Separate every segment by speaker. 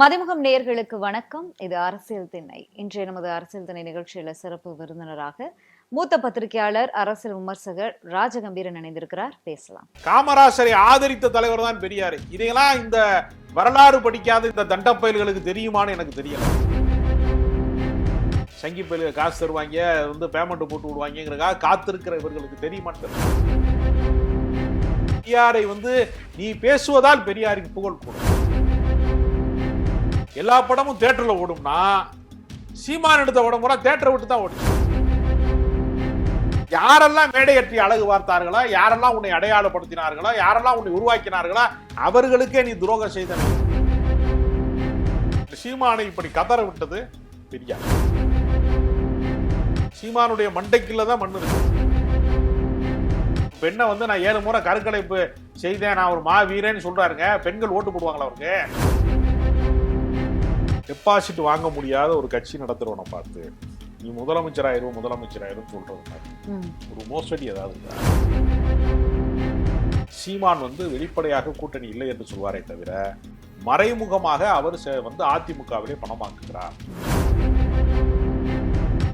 Speaker 1: மதிமுகம் நேர்களுக்கு வணக்கம். இது அரசியல் திண்ணை. இன்றைய நமது அரசியல் திணை நிகழ்ச்சியில சிறப்பு விருந்தினராக மூத்த பத்திரிகையாளர் அரசியல் விமர்சகர் ராஜகம்பீரன் இணைந்திருக்கிறார். பேசலாம்.
Speaker 2: காமராசரை ஆதரித்த தலைவர் தான் பெரியார். இதையெல்லாம் இந்த வரலாறு படிக்காத இந்த தண்ட பயல்களுக்கு தெரியுமான்னு எனக்கு தெரியல. சங்கி பயிலுக காசு தருவாங்க வந்து பேமெண்ட் போட்டு விடுவாங்கிறக்காக காத்திருக்கிற இவர்களுக்கு தெரியுமான்னு தெரியல. பெரியாரை வந்து நீ பேசுவதால் பெரியாரின் புகழ் கூடும் எல்லா படமும் தேட்டரில் ஓடும்னா சீமான் எடுத்த படம் கூட தேட்டரை விட்டு தான் ஓடும். யாரெல்லாம் மேடையற்றி அழகு பார்த்தார்களோ யாரெல்லாம் உன்னை அடையாளப்படுத்தினார்களோ யாரெல்லாம் உன்னை உருவாக்கினார்களோ அவர்களுக்கே நீ துரோகம் செய்த சீமானை இப்படி கதற விட்டது பெரியார். சீமானுடைய மண்டைக்குள்ள தான் மண்ணு இருக்கு. பெண்ணை வந்து நான் ஏழு முறை கருக்கலைப்பு செய்தேன் நான் ஒரு மாவீரன்னு சொல்றாருங்க பெண்கள் ஓட்டு போடுவாங்களா அவருக்கு? டெபாசிட் வாங்க முடியாத ஒரு கட்சி நடத்துறவனை பார்த்து நீ முதலமைச்சராயிரும் முதலமைச்சராயிரும் சொல்றது மாதிரி.
Speaker 1: ம்,
Speaker 2: ஒரு மோசடி ஏதாவது? சீமான் வந்து வெளிப்படையாக கூட்டணி இல்லை என்று சொல்வாரே தவிர மறைமுகமாக அவர் வந்து அதிமுகவிலே பணமாக்குகிறார்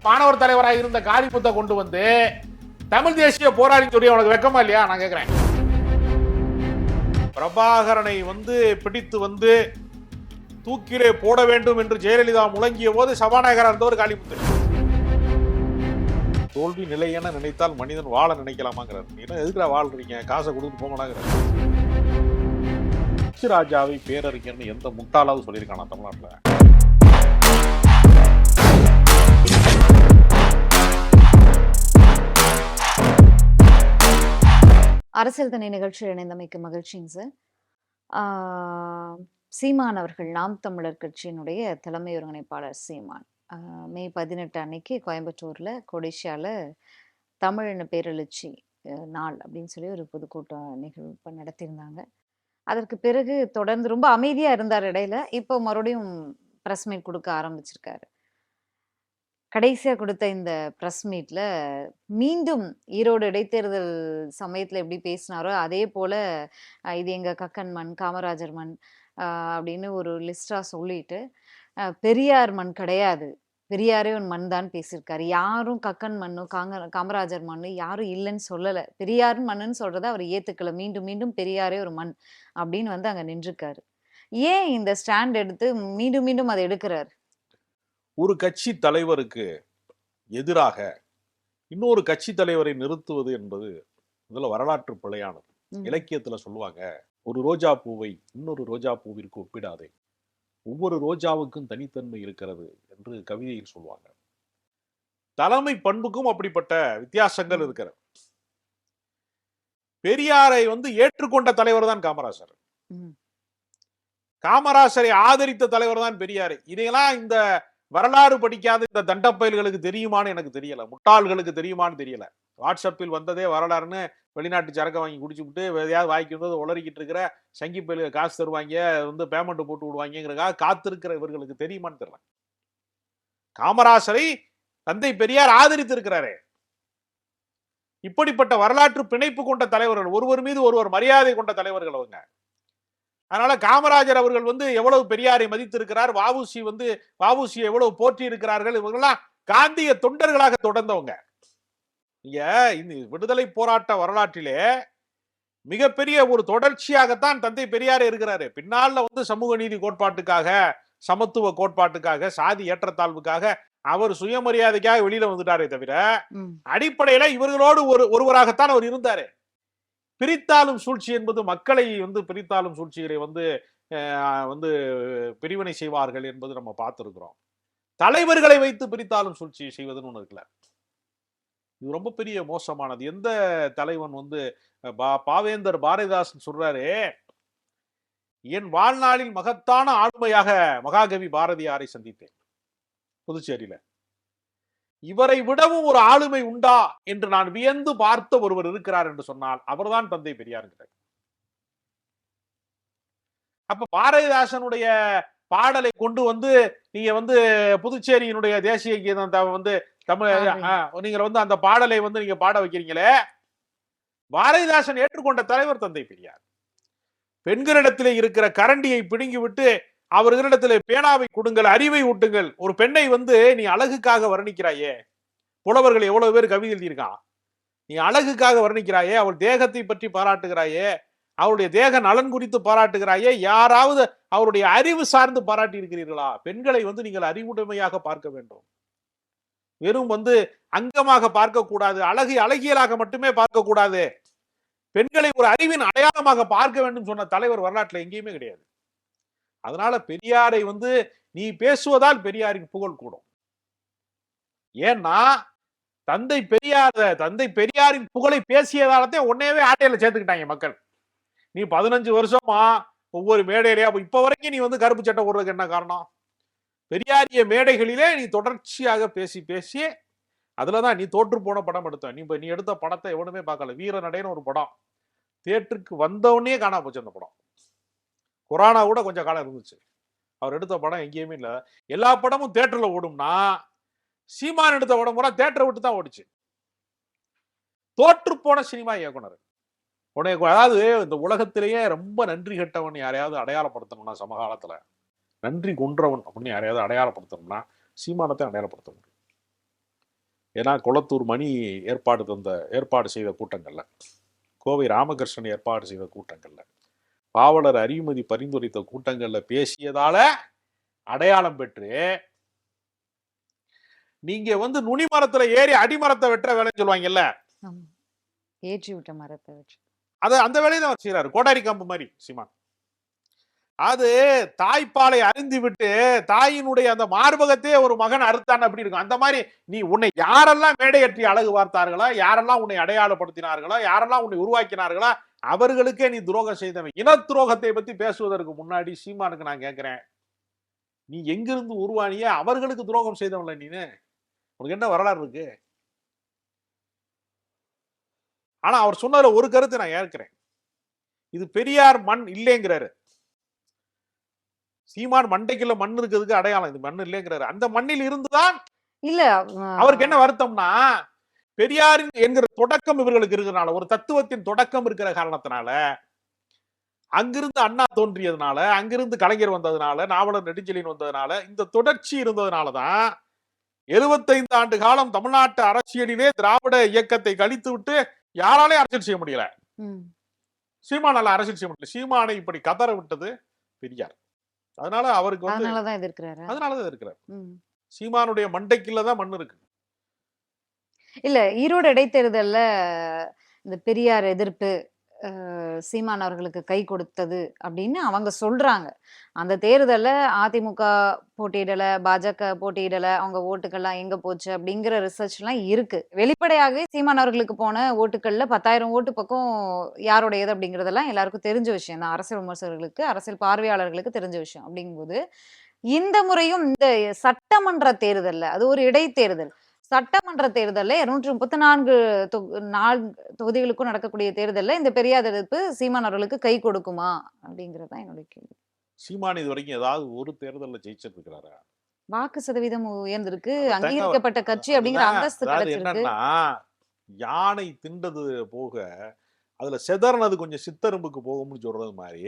Speaker 2: மாணவர் தலைவராக இருந்த காளிமுத்தை கொண்டு வந்து தமிழ் தேசிய போராளி சொல்லி அவனுக்கு வெக்கமா இல்லையா? நான் கேக்குறேன். பிரபாகரனை வந்து பிடித்து வந்து தூக்கிலே போட வேண்டும் என்று ஜெயலலிதா முழங்கிய போது சபாநாயகராக இருந்தவர் காளிமுத்து தோல்வி நிலை என நினைத்தால் மனிதன் வாழ நினைக்கலாமாங்கிறார். என்ன எதுக்குடா வாழ்றீங்க? காசை கொடுத்து போங்கடாங்கிறார். ராஜாவை பேரறிஞர்னு எந்த முட்டாளாவது சொல்லியிருக்கானா தமிழ்நாட்டில்?
Speaker 1: அரசியல் தனி நிகழ்ச்சியில் இணைந்தமைக்கு மகிழ்ச்சிங்க சார். சீமான் அவர்கள் நாம் தமிழர் கட்சியினுடைய தலைமை ஒருங்கிணைப்பாளர் சீமான். ஆஹ், மே பதினெட்டு அன்னைக்கு கோயம்புத்தூர்ல கொடிஷியாவில் தமிழ் பேரெழுச்சி நாள் அப்படின்னு சொல்லி ஒரு பொதுக்கூட்டம் நிகழ்வு நடத்தியிருந்தாங்க. அதற்கு பிறகு தொடர்ந்து ரொம்ப அமைதியா இருந்தார் இடையில. இப்போ மறுபடியும் பிரஸ் மீட் கொடுக்க ஆரம்பிச்சிருக்காரு. கடைசியா கொடுத்த இந்த பிரஸ் மீட்ல மீண்டும் ஈரோடு இடைத்தேர்தல் சமயத்துல எப்படி பேசினாரோ அதே போல இது எங்க கக்கன் மண் காமராஜர் மண் அப்படின்னு ஒரு லிஸ்டா சொல்லிட்டு பெரியார் மண் கிடையாது. பெரியாரே ஒரு மண் தான் பேசியிருக்காரு. யாரும் கக்கன் மண்ணும் காங்க காமராஜர் மண்ணு யாரும் இல்லைன்னு சொல்லல. பெரியார் மண்ணுன்னு சொல்றத அவர் ஏத்துக்கல. மீண்டும் மீண்டும் பெரியாரே ஒரு மண் அப்படின்னு வந்து அங்க நின்றுக்காரு ஏன் இந்த ஸ்டாண்ட் எடுத்து மீண்டும் மீண்டும் அதை எடுக்கிறாரு?
Speaker 2: ஒரு கட்சி தலைவருக்கு எதிராக இன்னொரு கட்சி தலைவரை நிறுத்துவது என்பது இதுல வரலாற்று பிழையானது. இலக்கியத்துல சொல்லுவாங்க ஒரு ரோஜா பூவை இன்னொரு ரோஜா பூவிற்கு ஒப்பிடாதே. ஒவ்வொரு ரோஜாவுக்கும் தனித்தன்மை இருக்கிறது என்று கவிதையில் சொல்லுவாங்க தலைமை பண்புக்கும் அப்படிப்பட்ட வித்தியாசங்கள்
Speaker 1: ம்.
Speaker 2: இருக்கிறது. பெரியாரை வந்து ஏற்றுக்கொண்ட தலைவர் தான் காமராசர். காமராசரை ஆதரித்த தலைவர் தான் பெரியார். இதையெல்லாம் இந்த வரலாறு படிக்காத இந்த தண்டப்பயல்களுக்கு தெரியுமான்னு எனக்கு தெரியல. முட்டாள்களுக்கு தெரியுமான்னு தெரியல. வாட்ஸ்அப்பில் வந்ததே வரலாறுன்னு வெளிநாட்டு சரக்கை வாங்கி குடிச்சுவிட்டு எதையாவது வாங்கி வந்து உளறிக்கிட்டு இருக்கிற சங்கி பயிலுக்கு காசு தருவாங்க வந்து பேமெண்ட் போட்டு விடுவாங்கிறக்காக காத்திருக்கிற இவர்களுக்கு தெரியுமான்னு தெரியல. காமராசரை தந்தை பெரியார் ஆதரித்து இருக்கிறாரே இப்படிப்பட்ட வரலாற்று பிணைப்பு கொண்ட தலைவர்கள் ஒருவர் மீது ஒருவர் மரியாதை கொண்ட தலைவர்கள் அவங்க. அதனால காமராஜர் அவர்கள் வந்து எவ்வளவு பெரியாரை மதித்திருக்கிறார் வாவுசி வந்து வாவுசியை எவ்வளவு போற்றி இருக்கிறார்கள் இவங்கெல்லாம் காந்திய தொண்டர்களாக தொடர்ந்தவங்க. நீங்க இந்த விடுதலை போராட்ட வரலாற்றிலே மிகப்பெரிய ஒரு தொடர்ச்சியாகத்தான் தந்தை பெரியார் இருக்கிறாரு. பின்னால வந்து சமூக நீதி கோட்பாட்டுக்காக சமத்துவ கோட்பாட்டுக்காக சாதி ஏற்றத்தாழ்வுக்காக அவர் சுயமரியாதைக்காக வெளியில வந்துட்டாரே தவிர. அடிப்படையில இவர்களோடு ஒரு ஒருவராகத்தான் அவர் இருந்தாரு. பிரித்தாளும் சூழ்ச்சி என்பது மக்களை வந்து பிரித்தாளும் சூழ்ச்சிகளை வந்து வந்து பிரிவினை செய்வார்கள் என்பது நம்ம பார்த்திருக்கிறோம். தலைவர்களை வைத்து பிரித்தாளும் சூழ்ச்சி செய்வதுன்னு ஒண்ணு இருக்குல்ல. இது ரொம்ப பெரிய மோசமானது. எந்த தலைவன் வந்து பா பாவேந்தர் பாரதிதாசன் சொல்றாரு என் வாழ்நாளில் மகத்தான ஆளுமையாக மகாகவி பாரதியாரை சந்தித்தேன். புதுச்சேரியில. இவரை விடவும் ஒரு ஆளுமை உண்டா? என்று நான் வியந்து பார்த்த ஒருவர் இருக்கிறார் என்று சொன்னால் அவர்தான் தந்தை பெரியார் அப்ப பாரதிதாசனுடைய பாடலை கொண்டு வந்து நீங்க வந்து புதுச்சேரியினுடைய தேசிய கீதம் வந்து தமிழ் நீங்க வந்து அந்த பாடலை வந்து நீங்க பாட வைக்கிறீங்களே? பாரதிதாசன் ஏற்றுக்கொண்ட தலைவர் தந்தை பெரியார். பெண்களிடத்திலே இருக்கிற கரண்டியை பிடுங்கி விட்டு அவர்களிடத்துல பேனாவை கொடுங்கள் அறிவை ஊட்டுங்கள். ஒரு பெண்ணை வந்து நீ அழகுக்காக வர்ணிக்கிறாயே. புலவர்கள் எவ்வளவு பேர் கவிதை எழுதியிருக்கான். நீ அழகுக்காக வர்ணிக்கிறாயே அவள் தேகத்தை பற்றி பாராட்டுகிறாயே அவருடைய தேக நலன் குறித்து பாராட்டுகிறாயே யாராவது அவருடைய அறிவு சார்ந்து பாராட்டி இருக்கிறீர்களா பெண்களை வந்து நீங்கள் அறிவுடைமையாக பார்க்க வேண்டும். வெறும் வந்து அங்கமாக பார்க்கக்கூடாது அழகு அழகியலாக மட்டுமே பார்க்கக்கூடாது. பெண்களை ஒரு அறிவின் அடையாளமாக பார்க்க வேண்டும் சொன்ன தலைவர் வரலாற்றில் எங்கேயுமே கிடையாது. அதனால பெரியாரை வந்து நீ பேசுவதால் பெரியாரின் புகழ் கூடும். ஏன்னா தந்தை பெரியார தந்தை பெரியாரின் புகழை பேசியதாலத்தே உன்னையவே ஆட்டையில சேர்த்துக்கிட்டாங்க மக்கள். நீ பதினஞ்சு வருஷமா ஒவ்வொரு மேடையிலயா இப்போ வரைக்கும் நீ வந்து கருப்பு சட்டை போடுறதுக்கு என்ன காரணம்? பெரியாரிய மேடைகளிலே நீ தொடர்ச்சியாக பேசி பேசி அதில் தான் நீ தோற்று போன படம் எடுத்த. நீ இப்போ நீ எடுத்த படத்தை எவனுமே பார்க்கல. வீரநடைன்னு ஒரு படம். தேட்டருக்கு வந்தவொடனே காணா போச்சு அந்த படம். கொரோனா கூட கொஞ்சம் காலம் இருந்துச்சு. அவர் எடுத்த படம் எங்கேயுமே இல்லை. எல்லா படமும் தேட்டரில் ஓடும்னா சீமான் எடுத்த படம் பூரா தேட்டரை விட்டு தான் ஓடிச்சு. தோற்று போன சினிமா இயக்குனர். உடனே அதாவது இந்த உலகத்திலேயே ரொம்ப நன்றி கெட்டவன் யாரையாவது அடையாளப்படுத்தணும்னா சமகாலத்தில். நன்றி கொன்றவன் அப்படின்னு யாரையாவது அடையாளப்படுத்தணும்னா சீமானத்தை அடையாளப்படுத்த முடியும் ஏன்னா குளத்தூர் மணி ஏற்பாடு தந்த ஏற்பாடு செய்த கூட்டங்கள்ல கோவை ராமகிருஷ்ணன் ஏற்பாடு செய்த கூட்டங்கள்ல பாவலர் அறிவுமதி பரிந்துரைத்த கூட்டங்கள்ல பேசியதால அடையாளம் பெற்று நீங்க வந்து நுனி மரத்துல ஏறி அடிமரத்தை வெட்டுற வேலைன்னு சொல்லுவாங்கல்ல.
Speaker 1: ஏற்றி விட்ட மரத்தை வச்சு
Speaker 2: அது அந்த வேலையை தான் அவர் செய்யறாரு கோடாரி கம்பு மாதிரி சீமான். அது தாய்ப்பாலை அறிந்து விட்டு தாயினுடைய அந்த மார்பகத்தையே ஒரு மகன் அறுத்தான் அப்படி இருக்கும். அந்த மாதிரி நீ உன்னை யாரெல்லாம் மேடையற்றி அழகு பார்த்தார்களோ யாரெல்லாம் உன்னை அடையாளப்படுத்தினார்களோ யாரெல்லாம் உன்னை உருவாக்கினார்களோ அவர்களுக்கே நீ துரோகம் செய்தவன் இன துரோகத்தை பத்தி பேசுவதற்கு முன்னாடி சீமானுக்கு நான் கேட்கிறேன். நீ எங்கிருந்து உருவானிய அவர்களுக்கு துரோகம் செய்தவன்ல நீனு? உனக்கு என்ன வரலாறு இருக்கு? ஆனா அவர் சொன்னதுல ஒரு கருத்தை நான் ஏற்கிறேன். இது பெரியார் மண் இல்லைங்கிறாரு. சீமான் மண்டைக்குள்ள மண் இருக்கிறதுக்கு அடையாளம். இது மண் இல்லைங்கிறாரு. அந்த மண்ணில் இருந்துதான்
Speaker 1: இல்ல
Speaker 2: அவருக்கு என்ன வருத்தம்னா பெரியாரின் என்கிற தொடக்கம் இவர்களுக்கு இருக்கிறனால ஒரு தத்துவத்தின் தொடக்கம் இருக்கிற காரணத்தினால அங்கிருந்து அண்ணா தோன்றியதுனால அங்கிருந்து கலைஞர் வந்ததுனால நாவலர் நெடுஞ்செழியன் வந்ததுனால இந்த தொடர்ச்சி இருந்ததுனாலதான் எழுபத்தைந்து ஆண்டு காலம் தமிழ்நாட்டு அரசியலிலே திராவிட இயக்கத்தை கழித்து விட்டு யாராலே அரசியல் செய்ய முடியல. சீமானால அரசியல் செய்ய முடியல. சீமானை இப்படி கதற விட்டது பெரியார். அதனால அவருக்கு வந்து
Speaker 1: அதனாலதான் எதிர்க்கிறாரு
Speaker 2: அதனாலதான் இருக்கிறார். சீமானுடைய மண்டைக்குள்ள தான் மண் இருக்கு.
Speaker 1: இல்ல ஈரோடு இடைத்தேர்தல்ல இந்த பெரியார் எதிர்ப்பு சீமான் அவர்களுக்கு கை கொடுத்தது அப்படின்னு அவங்க சொல்றாங்க. அந்த தேர்தல்ல அதிமுக போட்டியிடல பாஜக போட்டியிடல அவங்க ஓட்டுக்கள்லாம் எங்க போச்சு அப்படிங்கிற ரிசர்ச் எல்லாம் இருக்கு. வெளிப்படையாகவே சீமான் அவர்களுக்கு போன ஓட்டுக்கள்ல பத்தாயிரம் ஓட்டு பக்கம் யாருடையது அப்படிங்கிறதெல்லாம் எல்லாருக்கும் தெரிஞ்ச விஷயம் தான். அரசியல் விமர்சகர்களுக்கு அரசியல் பார்வையாளர்களுக்கு தெரிஞ்ச விஷயம் அப்படிங்கும்போது இந்த முறையும் இந்த சட்டமன்ற தேர்தல்ல அது ஒரு இடைத்தேர்தல் சட்டமன்ற தேர்தல்ல இருநூற்றி முப்பத்தி நான்கு நான்கு தொகுதிகளுக்கும் நடக்கக்கூடிய தேர்தல்ல இந்த பெரியார் எதிர்ப்பு சீமான் அவர்களுக்கு கை கொடுக்குமா? அப்படிங்கறதுதான் என்னுடைய கேள்வி.
Speaker 2: சீமான் இது வரைக்கும் ஏதாவது ஒரு தேர்தல்ல ஜெயிச்சிருக்கிறாரா?
Speaker 1: வாக்கு சதவீதம் உயர்ந்திருக்கு அங்கீகரிக்கப்பட்ட கட்சி அப்படிங்கிற அந்தஸ்து கிடைச்சிருக்கு.
Speaker 2: யானை திண்டது போக அதுல செதறினது கொஞ்சம் சித்தரும்புக்கு போகும்னு சொல்றது மாதிரி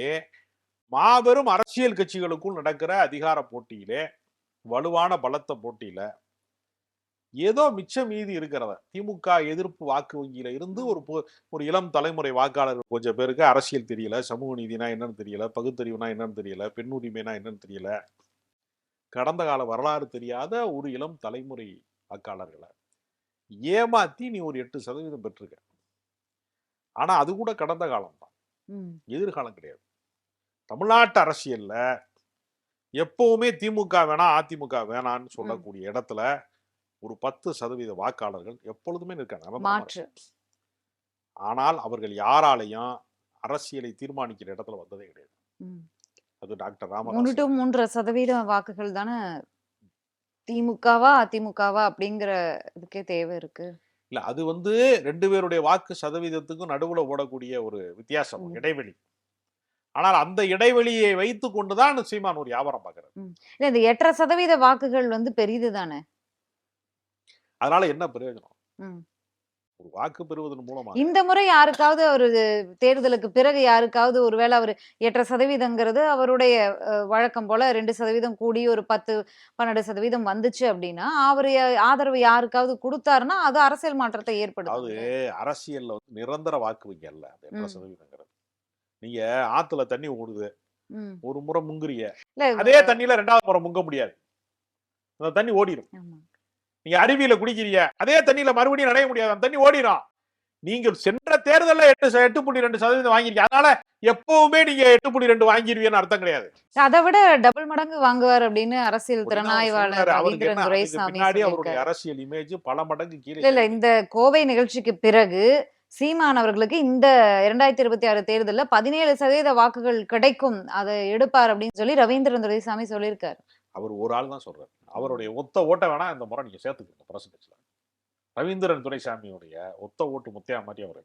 Speaker 2: மாபெரும் அரசியல் கட்சிகளுக்குள் நடக்கிற அதிகார போட்டியிலே வலுவான பலத்த போட்டியில ஏதோ மிச்சம் மீதி இருக்கிறத திமுக எதிர்ப்பு வாக்கு வங்கியில இருந்து ஒரு பொ- ஒரு இளம் தலைமுறை வாக்காளர் கொஞ்சம் பேருக்கு அரசியல் தெரியல. சமூக நீதினா என்னன்னு தெரியல. பகுத்தறிவுனா என்னன்னு தெரியல. பெண் உரிமைனா என்னன்னு தெரியல. கடந்த கால வரலாறு தெரியாத ஒரு இளம் தலைமுறை வாக்காளர்களை ஏமாத்தி நீ ஒரு எட்டு சதவீதம் பெற்றிருக்க. ஆனா அது கூட கடந்த காலம் தான். எதிர்காலம் கிடையாது. தமிழ்நாட்டு அரசியல்ல எப்பவுமே திமுக வேணாம் அதிமுக வேணான்னு சொல்லக்கூடிய இடத்துல ஒரு பத்து சதவீத வாக்காளர்கள் எப்பொழுதுமே
Speaker 1: மாற்று.
Speaker 2: ஆனால் அவர்கள் யாராலையும் அரசியலை தீர்மானிக்கிற இடத்துல வந்ததே கிடையாது. அது டாக்டர் ராமதாஸ்
Speaker 1: டு மூன்றரை சதவீத வாக்குகள் தானே திமுகவா அதிமுகவா அப்படிங்கிற இதுக்கே தேவை இருக்கு.
Speaker 2: இல்ல அது வந்து ரெண்டு பேருடைய வாக்கு சதவீதத்துக்கும் நடுவுல ஓடக்கூடிய ஒரு வித்தியாசம். இடைவெளி. ஆனால் அந்த இடைவெளியை வைத்து கொண்டுதான் சீமான் ஒரு வியாபாரம் பார்க்கறாரு.
Speaker 1: இல்ல இந்த எட்டரை சதவீத வாக்குகள் வந்து பெரிது தானே
Speaker 2: அதனால என்ன பிரயோஜனம். ஒரு வாக்கு பெறுவதன் மூலமா
Speaker 1: இந்த முறை யாருக்காவது ஒரு தேர்தலுக்கு பிறகு யாருக்காவது ஒருவேளை அவர் எட்டரை சதவீதங்கிறது அவருடைய வழக்கம் போல ரெண்டு சதவீதம் கூடி ஒரு பத்து பன்னெண்டு சதவீதம் வந்துச்சு அப்படின்னா அவர் ஆதரவு யாருக்காவது கொடுத்தாருன்னா அது அரசியல் மாற்றத்தை ஏற்படுத்தும்
Speaker 2: அரசியல்ல வந்து நிரந்தர வாக்கு வங்கி அல்ல அந்த எட்டரை. சதவீதங்கிறது நீங்க ஆத்துல தண்ணி ஓடுது. ஒரு முறை முங்குறிய அதே தண்ணியில ரெண்டாவது முறை முங்க முடியாது அந்த தண்ணி ஓடிடும். நீங்க அருவியில குடிக்கிறீங்க அதே தண்ணியில மறுபடியும் நடைய முடியாது. அந்த தண்ணி ஓடிடும் நீங்கள் சென்ற தேர்தல்ல எட்டு எட்டு புள்ளி ரெண்டு சதவீதம் வாங்கிருக்கீங்க அதனால எப்பவுமே நீங்க எட்டு புள்ளி ரெண்டு வாங்கிருவீங்கன்னு அர்த்தம் கிடையாது.
Speaker 1: அதை விட டபுள் மடங்கு வாங்குவார் அப்படின்னு அரசியல் திறனாய்வாளர்
Speaker 2: பின்னாடி அவருடைய அரசியல் இமேஜ் பல மடங்கு கீழே
Speaker 1: இல்ல இல்ல இந்த கோவை நிகழ்ச்சிக்கு பிறகு சீமான் அவர்களுக்கு இந்த இரண்டாயிரத்தி இருபத்தி ஆறு தேர்தல்ல பதினேழு சதவீத வாக்குகள் கிடைக்கும் அதை எடுப்பார் அப்படின்னு சொல்லி ரவீந்திரன் துரைசாமி சொல்லியிருக்காரு.
Speaker 2: அவர் ஒரு ஆள் தான் சொல்றாரு. அவருடைய ஒத்த ஓட்டை வேணா இந்த முறை நீங்க சேர்த்துக்கங்க பர்சன்டேஜ்ல ரவீந்திரன் துரைசாமியுடைய ஒத்த ஓட்டு முத்தையா மாதிரி அவர்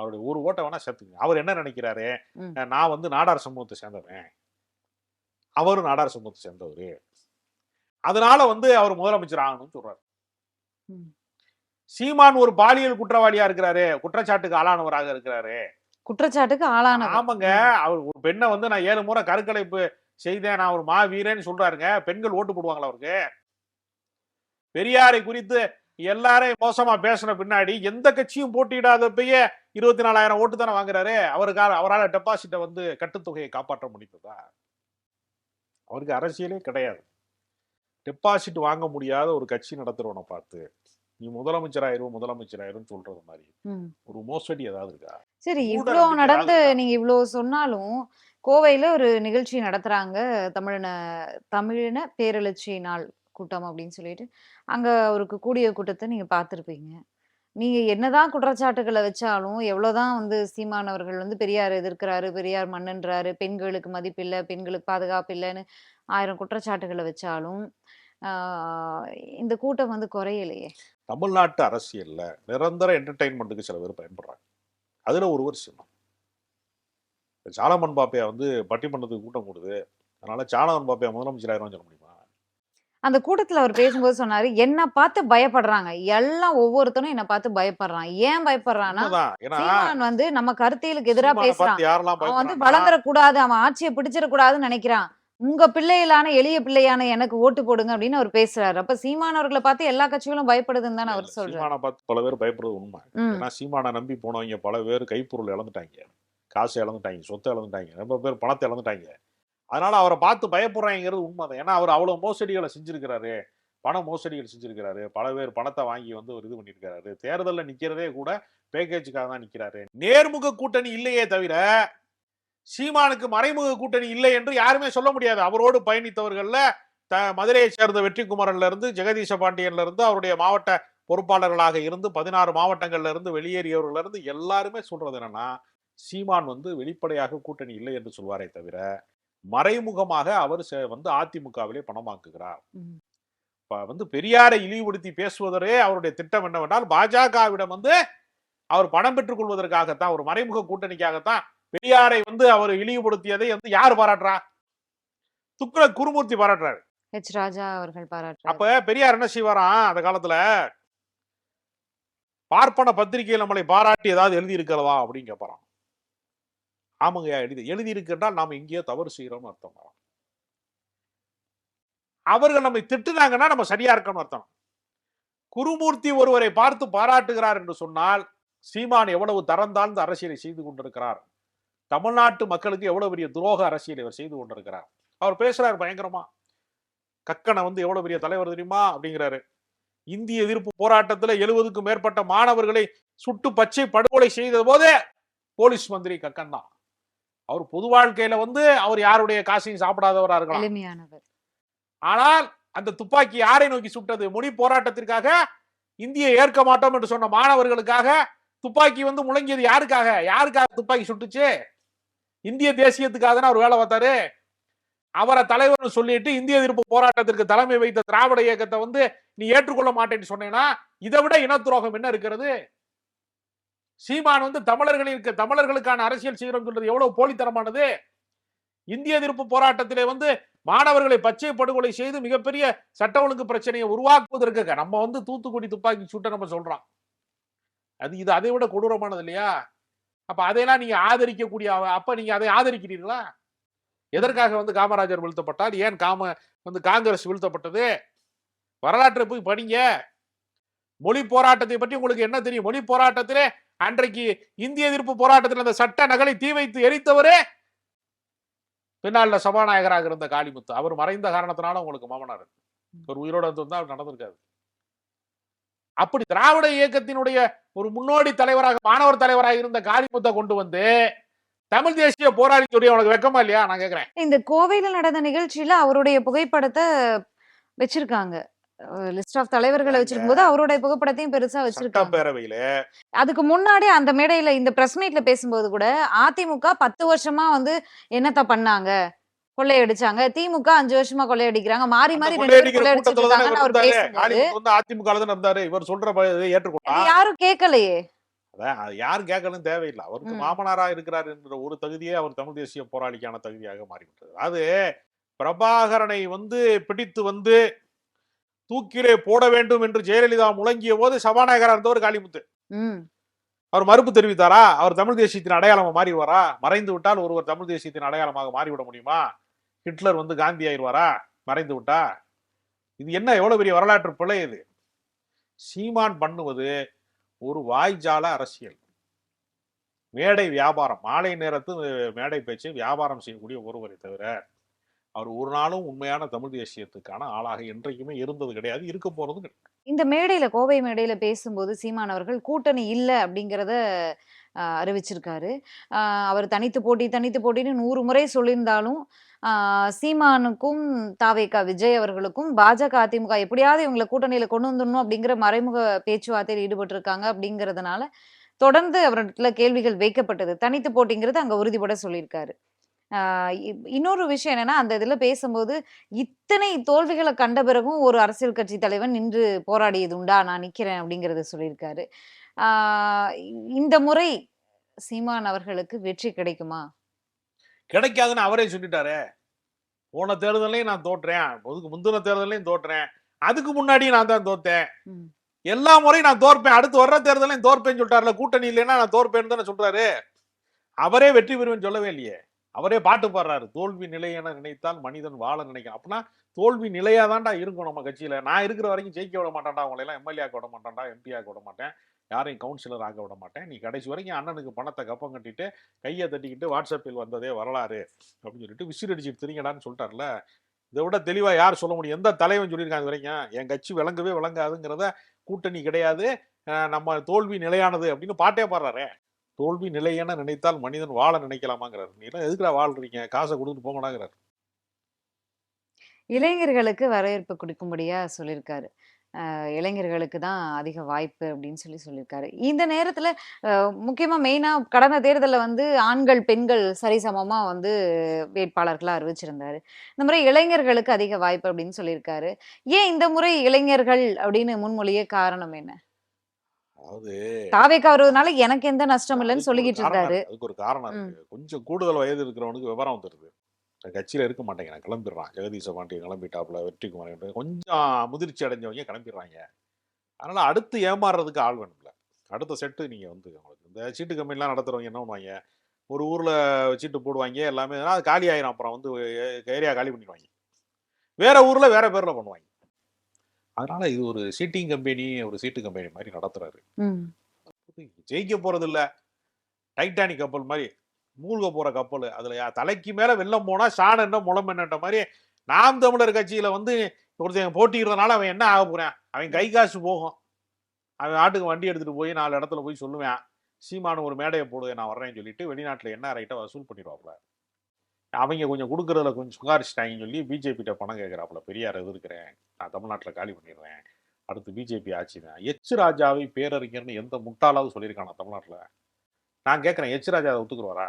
Speaker 2: அவருடைய ஒரு ஓட்டை வேணா சேர்த்துக்கங்க. அவர் என்ன நினைக்கிறாரு? நான் வந்து நாடார் சமூகத்தை சேர்ந்தவன். அவரும் நாடார் சமூகத்தை சேர்ந்தவரு. அதனால வந்து அவர் முதலமைச்சர் ஆகணும்னு சொல்றாரு. சீமான் ஒரு பாலியல் குற்றவாளியா இருக்கிறாரு. குற்றச்சாட்டுக்கு ஆளானவராக இருக்கிறாரு.
Speaker 1: குற்றச்சாட்டுக்கு ஆளானவர்.
Speaker 2: ஆமாங்க. அவர் ஒரு பெண்ணை வந்து நான் ஏழு முறை கருக்கலைப்பு செய்தேன் நான் ஒரு மாவீரன்னு சொல்றாருங்க. பெண்கள் ஓட்டு போடுவாங்களா அவருக்கு? பெரியாரை குறித்து எல்லாரையும் மோசமா பேசின பின்னாடி எந்த கட்சியும் போட்டியிடாதப்பயே இருபத்தி நாலாயிரம் ஓட்டு தானே வாங்குறாரு. அவருக்காக அவரால் டெபாசிட்டை வந்து கட்டுத்தொகையை காப்பாற்ற முடிந்ததா? அவருக்கு அரசியலே கிடையாது. டெபாசிட் வாங்க முடியாத ஒரு கட்சி நடத்துறவனை பார்த்து நீ முதலமைச்சராயிரும் முதலமைச்சராயிரும் சொல்றது மாதிரி. ஒரு மோசடி ஏதாவது இருக்கா?
Speaker 1: சரி
Speaker 2: கூட
Speaker 1: இவ்வளோ
Speaker 2: நம்பிக்கை
Speaker 1: நடந்து? நீங்க இவ்வளோ சொன்னாலும் கோவையில ஒரு நிகழ்ச்சி நடத்துறாங்க தமிழின தமிழின பேரெழுச்சி நாள் கூட்டம் அப்படின்னு சொல்லிட்டு. அங்க அவருக்கு கூடிய கூட்டத்தை நீங்க பார்த்திருப்பீங்க. நீங்க என்னதான் குற்றச்சாட்டுகளை வச்சாலும் எவ்வளவுதான் வந்து சீமான் அவர்கள் வந்து பெரியார் எதிர்க்கிறாரு பெரியார் மண்ணுன்றாரு பெண்களுக்கு மதிப்பில்லை பெண்களுக்கு பாதுகாப்பு இல்லைன்னு ஆயிரம் குற்றச்சாட்டுகளை வச்சாலும் ஆஹ் இந்த கூட்டம் வந்து குறையலையே.
Speaker 2: தமிழ்நாட்டு அரசியல்ல நிரந்தர என்டர்டைன்மெண்ட்டுக்கு சில பேர் பயன்படுறாங்க. அதுல ஒருவர் சின்னம். சாலமன் பாப்பையா வந்து பட்டிமன்றத்துக்கு கூட்டம் கூடுது. அதனால சாலமன் பாப்பையா முதலமைச்சர் ஆயிரம் சொல்ல முடியுமா?
Speaker 1: அந்த கூட்டத்துல அவர் பேசும்போது சொன்னாரு என்ன பார்த்து பயப்படுறாங்க. எல்லாம் ஒவ்வொருத்தனும் என்ன பார்த்து பயப்படுறான். ஏன் பயப்படுறான்னா வந்து நம்ம கருத்தியலுக்கு எதிரா
Speaker 2: சீமானை
Speaker 1: பேசுறான். அவன் வந்து வளர்ந்துடக்கூடாது அவன் ஆட்சியை பிடிச்சிடக்கூடாதுன்னு நினைக்கிறான். உங்க பிள்ளைகளான எளிய பிள்ளையான எனக்கு ஓட்டு போடுங்க அப்படின்னு அவர் பேசுறாரு. அப்ப சீமான் அவர்களை பார்த்து எல்லா கட்சிகளும் பயப்படுதுன்னு தானே அவர் சொல்றாரு.
Speaker 2: சீமானை பார்த்து பல பேர் பயப்படுறது உண்மை. ஏன்னா சீமானை நம்பி போனவங்க பல பேர் கைப்பொருள் இழந்துட்டாங்க. காசு இழந்துட்டாங்க சொத்தை இழந்துட்டாங்க ரொம்ப பேர் பணத்தை இழந்துட்டாங்க. அதனால அவரை பார்த்து பயப்படுறாங்கிறது உண்மைதான். ஏன்னா அவர் அவ்வளவு மோசடிகளை செஞ்சிருக்கிறாரு. பண மோசடிகள் செஞ்சிருக்கிறாரு. பல பேர் பணத்தை வாங்கி வந்து ஒரு இது பண்ணியிருக்காரு தேர்தலில் நிக்கிறதே கூட பேக்கேஜுக்காக தான் நிக்கிறாரு. நேர்முக கூட்டணி இல்லையே தவிர சீமானுக்கு மறைமுக கூட்டணி இல்லை என்று யாருமே சொல்ல முடியாது. அவரோடு பயணித்தவர்கள்ல த மதுரையை சேர்ந்த வெற்றிக்குமரன்ல இருந்து ஜெகதீச பாண்டியன்ல இருந்து அவருடைய மாவட்ட பொறுப்பாளர்களாக இருந்து பதினாறு மாவட்டங்கள்ல இருந்து வெளியேறியவர்கள இருந்து எல்லாருமே சொல்றது என்னன்னா சீமான் வந்து வெளிப்படையாக கூட்டணி இல்லை என்று சொல்வாரே தவிர மறைமுகமாக அவர் வந்து அதிமுகவிலே பணமாக்குகிறார் வந்து பெரியாரை இழிவுபடுத்தி பேசுவதே அவருடைய திட்டம் என்னவென்றால் பாஜகவிடம் வந்து அவர் பணம் பெற்றுக் கொள்வதற்காகத்தான் ஒரு மறைமுக கூட்டணிக்காகத்தான் பெரியாரை வந்து அவர் இழிவுபடுத்தியதை வந்து யார் பாராட்டுறா? துக்ள குருமூர்த்தி பாராட்டுறாரு.
Speaker 1: ஹெச் ராஜா அவர்கள் பாராட்டுறாரு.
Speaker 2: அப்ப பெரியார் என்ன செய்வாராம் அந்த காலத்துல? பார்ப்பன பத்திரிகையில் நம்மளை பாராட்டி ஏதாவது எழுதி இருக்கிறதா அப்படின்னு கேட்பாராம் ஆமாங்கய்யா எழுதி எழுதி இருக்கின்றால் நாம எங்கேயோ தவறு செய்யறோம்னு அர்த்தம். அவர்கள் நம்மை திட்டுனாங்கன்னா நம்ம சரியா இருக்கணும்னு அர்த்தம். குருமூர்த்தி ஒருவரை பார்த்து பாராட்டுகிறார் என்று சொன்னால் சீமான் எவ்வளவு தரம் தாழ்ந்த அரசியலை செய்து கொண்டிருக்கிறார்? தமிழ்நாட்டு மக்களுக்கு எவ்வளவு பெரிய துரோக அரசியலை அவர் செய்து கொண்டிருக்கிறார். அவர் பேசுறாரு பயங்கரமா. கக்கனை வந்து எவ்வளவு பெரிய தலைவர் தெரியுமா? அப்படிங்கிறாரு. இந்திய எதிர்ப்பு போராட்டத்துல எழுபதுக்கும் மேற்பட்ட மாணவர்களை சுட்டு பச்சை படுகொலை செய்த போதே போலீஸ் மந்திரி கக்கன் தான். அவர் பொது வாழ்க்கையில வந்து அவர் யாருடைய காசையும் சாப்பிடாதவரா இருக்கலாம். ஆனால் அந்த துப்பாக்கி யாரை நோக்கி சுட்டது? மொழி போராட்டத்திற்காக இந்தியை ஏற்க மாட்டோம் என்று சொன்ன மாணவர்களுக்காக துப்பாக்கி வந்து முழங்கியது யாருக்காக? யாருக்காக துப்பாக்கி சுட்டுச்சு? இந்திய தேசியத்துக்காக தானே அவர் வேலை பார்த்தாரு. அவரை தலைவர் சொல்லிட்டு இந்திய எதிர்ப்பு போராட்டத்திற்கு தலைமை வைத்த திராவிட இயக்கத்தை வந்து நீ ஏற்றுக்கொள்ள மாட்டேன்னு சொன்னேன்னா இதை விட இனத்துரோகம் என்ன இருக்கிறது? சீமான் வந்து தமிழர்களிற்கு தமிழர்களுக்கான அரசியல் செய்கிறோம் சொல்றது எவ்வளவு போலித்தனமானது? இந்திய எதிர்ப்பு போராட்டத்திலே வந்து மாணவர்களை பச்சை படுகொலை செய்து மிகப்பெரிய சட்ட ஒழுங்கு பிரச்சனையை உருவாக்குவதற்கு நம்ம வந்து தூத்துக்குடி துப்பாக்கி சூட்டை நம்ம சொல்றோம். அது இது அதை விட கொடூரமானது இல்லையா? அப்ப அதையெல்லாம் நீங்க ஆதரிக்கக்கூடிய அப்ப நீங்க அதை ஆதரிக்கிறீர்களா? எதற்காக வந்து காமராஜர் வீழ்த்தப்பட்டார்? ஏன் காம வந்து காங்கிரஸ் வீழ்த்தப்பட்டது? வரலாற்றை போய் படிங்க. மொழி போராட்டத்தை பற்றி உங்களுக்கு என்ன தெரியும்? மொழி போராட்டத்திலே அன்றைக்கு இந்திய எதிர்ப்பு போராட்டத்தில் அந்த சட்ட நகலை தீ வைத்து எரித்தவரே பின்னால சபாநாயகராக இருந்த காளிமுத்து. அவர் மறைந்த காரணத்தினால உங்களுக்கு மாமனார் ஒரு உயிரோட வந்திருந்தா அவர் நடந்திருக்காது. அப்படி திராவிட இயக்கத்தினுடைய ஒரு முன்னோடி தலைவராக மாணவர் தலைவராக இருந்த காளிமுத்தை கொண்டு வந்து தமிழ் தேசிய போராளி சொல்லி உனக்கு வெக்கமா இல்லையா? நான் கேக்குறேன்.
Speaker 1: இந்த கோவையில நடந்த நிகழ்ச்சியில அவருடைய புகைப்படத்தை வச்சிருக்காங்க. லிஸ்ட் ஆஃப் தலைவர்களை வச்சிருக்கும் போது அவருடைய புகைப்படத்தையும் பெருசா வச்சிருக்காங்க.
Speaker 2: சட்டப்பேரவையில
Speaker 1: அதுக்கு முன்னாடி அந்த மேடையில இந்த பிரஸ் மீட்ல பேசும்போது கூட அதிமுக பத்து வருஷமா வந்து என்னத்த பண்ணாங்க? கொள்ளையடிச்சாங்க. திமுக அஞ்சு வருஷமா கொள்ளையடிக்கிறாங்க. மாறி மாறி
Speaker 2: அதிமுக இருந்தாரு. இவர் சொல்ற ஏற்றுக்கொண்டா?
Speaker 1: யாரும் கேட்கலையே.
Speaker 2: அதான் அது யாரும் கேட்கணும் தேவையில்லை. அவருக்கு. மாமனாரா இருக்கிறார் என்ற ஒரு தகுதியே அவர் தமிழ் தேசிய போராளிக்கான தகுதியாக மாறிவிட்டது. அது பிரபாகரனை வந்து பிடித்து வந்து தூக்கிலே போட வேண்டும் என்று ஜெயலலிதா முழங்கிய போது சபாநாயகரா இருந்தவர் காளிமுத்து. அவர் மறுப்பு தெரிவித்தாரா? அவர் தமிழ் தேசியத்தின் அடையாளமா மாறிடுவாரா? மறைந்து விட்டால் ஒருவர் தமிழ் தேசியத்தின் அடையாளமாக மாறிவிட முடியுமா? ஹிட்லர் வந்து காந்தி ஆயிடுவாரா மறைந்து விட்டா? இது என்ன எவ்வளவு பெரிய வரலாற்று பிழை இது? சீமான் பண்ணுவது ஒரு வாய்ஜால அரசியல். மேடை வியாபாரம். மாலை நேரத்து மேடை பேச்சு வியாபாரம் செய்யக்கூடிய ஒருவரை தவிர அவர் ஒரு நாளும் உண்மையான தமிழ் தேசியத்துக்கான ஆளாக என்றைக்குமே இருந்தது கிடையாது இருக்க போறது கிடையாது.
Speaker 1: இந்த மேடையில கோவை மேடையில பேசும்போது சீமான் அவர்கள் கூட்டணி இல்லை அப்படிங்கிறத அறிவிச்சிருக்காரு. அவர் தனித்து போட்டி தனித்து போட்டின்னு நூறு முறை சொல்லியிருந்தாலும் சீமானுக்கும் தாவேகா விஜய் அவர்களுக்கும் பாஜக அதிமுக எப்படியாவது இவங்களை கூட்டணியில கொண்டு வந்துடணும் அப்படிங்கிற மறைமுக பேச்சுவார்த்தையில் ஈடுபட்டு இருக்காங்க அப்படிங்கிறதுனால தொடர்ந்து அவர்கிட்ட கேள்விகள் வைக்கப்பட்டது. தனித்து போட்டிங்கிறது அங்க உறுதிபட சொல்லியிருக்காரு. இன்னொரு விஷயம் என்னன்னா அந்த இதுல பேசும்போது இத்தனை தோல்விகளை கண்ட பிறகும் ஒரு அரசியல் கட்சி தலைவன் நின்று போராடியது உண்டா? நான் நிக்கிறேன் அப்படிங்கறத சொல்லியிருக்காரு. இந்த முறை சீமான் அவர்களுக்கு வெற்றி கிடைக்குமா?
Speaker 2: கிடைக்காதுன்னு அவரே சொல்லிட்டாரே. போன தேர்தலையும் நான் தோற்றேன். அதுக்கு முந்தின தேர்தலையும் தோற்றேன். அதுக்கு முன்னாடி நான் தான் தோத்தேன். எல்லா முறையும் நான் தோற்பேன். அடுத்து வர்ற தேர்தலையும் தோற்பேன்னு சொல்லிட்டாருல. கூட்டணி இல்லைன்னா நான் தோற்பேன்னு தானே சொல்றாரு. அவரே வெற்றி பெறுவேன்னு சொல்லவே இல்லையே. அவரே பாட்டு பாடுறாரு. தோல்வி நிலை என நினைத்தால் மனிதன் வாழ நினைக்கும் அப்படின்னா தோல்வி நிலையா தான்டா இருக்கும் நம்ம கட்சியில. நான் இருக்கிற வரைக்கும் ஜெயிக்க விட மாட்டேன்டா. உங்களை எல்லாம் எம்எல்ஏ ஆக்க விட மாட்டேன்டா. எம்பி ஆக்க விட மாட்டேன். யாரையும் கவுன்சிலர் ஆக விட மாட்டேன். நீ கடைசி வரைக்கும் அண்ணனுக்கு பணத்தை கப்பம் கட்டிட்டு கையை தட்டிக்கிட்டு வாட்ஸ்அப்பில் வந்ததே வரலாறு அப்படின்னு சொல்லிட்டு விசிறடிச்சுட்டு திரிங்கடான்னு சொல்லிட்டார்ல. இதை விட தெளிவாக யார் சொல்ல முடியும்? எந்த தலைவன் சொல்லியிருக்காங்க இது வரைக்கும்? என் கட்சி விளங்கவே விளங்காதுங்கிறத கூட்டணி கிடையாது. நம்ம தோல்வி நிலையானது அப்படின்னு பாட்டே பாடுறாரே. தோல்வி நிலையென நினைத்தால் மனிதன் வாழ நினைக்கலாமாங்கிறாரு. நீ எதுக்குடா வாழ்றீங்க? காசை கொடுத்துட்டு போங்கடாங்கிறாரு.
Speaker 1: இளைஞர்களுக்கு வரவேற்பு கொடுக்கும்படியா சொல்லியிருக்காரு. இளைஞர்களுக்கு தான் அதிக வாய்ப்பு அப்படின்னு சொல்லி சொல்லியிருக்காரு. இந்த நேரத்துல ஆஹ் முக்கியமா மெயினா கடந்த தேர்தல்ல வந்து ஆண்கள் பெண்கள் சரிசமமா வந்து வேட்பாளர்களா அறிவிச்சிருந்தாரு. இந்த முறை இளைஞர்களுக்கு அதிக வாய்ப்பு அப்படின்னு சொல்லியிருக்காரு. ஏன் இந்த முறை இளைஞர்கள் அப்படின்னு முன்மொழிய காரணம் என்ன?
Speaker 2: அதாவது
Speaker 1: தாவேக்கா வருவதனால எனக்கு எந்த நஷ்டம் இல்லைன்னு சொல்லிக்கிட்டு
Speaker 2: காரணம்
Speaker 1: இருந்தாரு
Speaker 2: இருக்கு. அதுக்கு ஒரு காரணம் இருக்கு. கொஞ்சம் கூடுதல் வயது இருக்கிறவனுக்கு விவரம் வந்துருது கட்சியில இருக்க மாட்டேங்க நான் கிளம்பிடுறான். ஜெகதீச பாண்டியன் கிளம்பிட்டாப்புல வெற்றிக்குமார் கொஞ்சம் முதிர்ச்சி அடைஞ்சவங்க கிளம்பிடுறாங்க. அதனால அடுத்து ஏமாறுறதுக்கு ஆள் வேணும்ல. அடுத்த செட்டு நீங்க வந்து உங்களுக்கு இந்த சீட்டு கம்பெனிலாம் நடத்துறவங்க என்ன பண்ணுவாங்க? ஒரு ஊர்ல சீட்டு போடுவாங்க எல்லாமே அது காலி ஆயிரும். அப்புறம் வந்து ஏரியா காலி பண்ணிடுவாங்க. வேற ஊர்ல வேற பேர்ல பண்ணுவாங்க. அதனால இது ஒரு சீட்டிங் கம்பெனி ஒரு சீட்டு கம்பெனி மாதிரி நடத்துறாரு. ஜெயிக்க போறது இல்ல டைட்டானிக் கப்பல் மாதிரி மூழ்க போகிற கப்பல். அதில் தலைக்கு மேலே வெள்ளம் போனால் சாணம் என்ன முளம் என்னன்ற மாதிரி நாம் தமிழர் கட்சியில் வந்து ஒருத்தன் போட்டிக்கிறதுனால அவன் என்ன ஆக போகிறான் அவன் கை காசு போகும். அவன் ஆட்டுக்கு வண்டி எடுத்துகிட்டு போய் நாலு இடத்துல போய் சொல்லுவேன். சீமானு ஒரு மேடையை போடுவேன் நான் வர்றேன்னு சொல்லிட்டு வெளிநாட்டில் என்ன ரைட்டை வசூல் பண்ணிடுவாப்புல. அவங்க கொஞ்சம் கொடுக்குறதுல கொஞ்சம் சுகாரிச்சிட்டாங்கன்னு சொல்லி பிஜேபிகிட்ட பணம் கேட்குறாப்புல. பெரியார் எதிர்க்கிறேன் நான் தமிழ்நாட்டில் காலி பண்ணிடுறேன் அடுத்து பிஜேபி ஆட்சி தான். எச் ராஜாவை பேரறிஞர்னு எந்த முட்டாளாவது சொல்லியிருக்கானா தமிழ்நாட்டில்? நான் கேட்குறேன் எச் ராஜா அதை ஒத்துக்குருவாரா?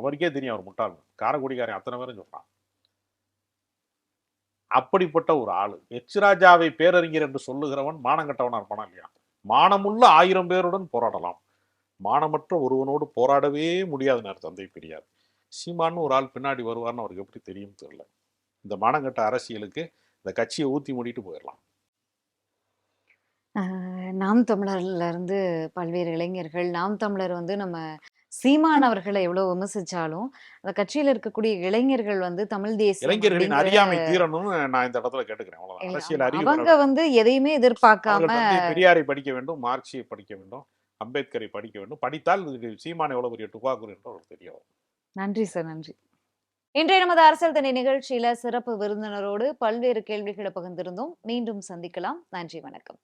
Speaker 2: அவருக்கே தெரியும் அவர் முட்டாள். காரக்குடிக்காரன் அத்தனை பேரும் சொல்றான். அப்படிப்பட்ட ஒரு ஆள். எச் ராஜாவை பேரறிஞர் என்று சொல்லுகிறவன் மானங்கட்டவனா இருப்பானா இல்லையா? மானமுள்ள ஆயிரம் பேருடன் போராடலாம். மானமற்ற ஒருவனோடு போராடவே முடியாதுன்னார் தந்தை பெரியார். சீமான்னு ஒரு ஆள் பின்னாடி வருவார்னு அவருக்கு எப்படி தெரியும் தெரியல. இந்த மானங்கட்ட அரசியலுக்கு இந்த கட்சியை ஊத்தி மூடிட்டு போயிடலாம்
Speaker 1: நாம் தமிழர்ல இருந்து பல்வேறு இளைஞர்கள் நாம் தமிழர் வந்து நம்ம சீமான் அவர்களை எவ்வளவு விமர்சிச்சாலும் அந்த கட்சியில இருக்கக்கூடிய இளைஞர்கள் வந்து தமிழ் தேசியம்
Speaker 2: இளைஞர்களின் அறியாமை தீரணும்னு நான் இந்த இடத்துல கேட்டுக்கிறேன். அரசியல் அறிவு
Speaker 1: அவங்க வந்து எதையுமே எதிர்பார்க்காம
Speaker 2: பெரியாரை படிக்க வேண்டும் மார்க்சியை படிக்க வேண்டும் அம்பேத்கரை படிக்க வேண்டும். படித்தால் சீமான் எவ்வளவு பெரிய டுபாக்கூர் என்று அவருக்கு தெரியும்
Speaker 1: நன்றி சார் நன்றி. இன்றைய நமது அரசியல் தனி நிகழ்ச்சியில சிறப்பு விருந்தினரோடு பல்வேறு கேள்விகளை பகிர்ந்திருந்தோம். மீண்டும் சந்திக்கலாம். நன்றி வணக்கம்.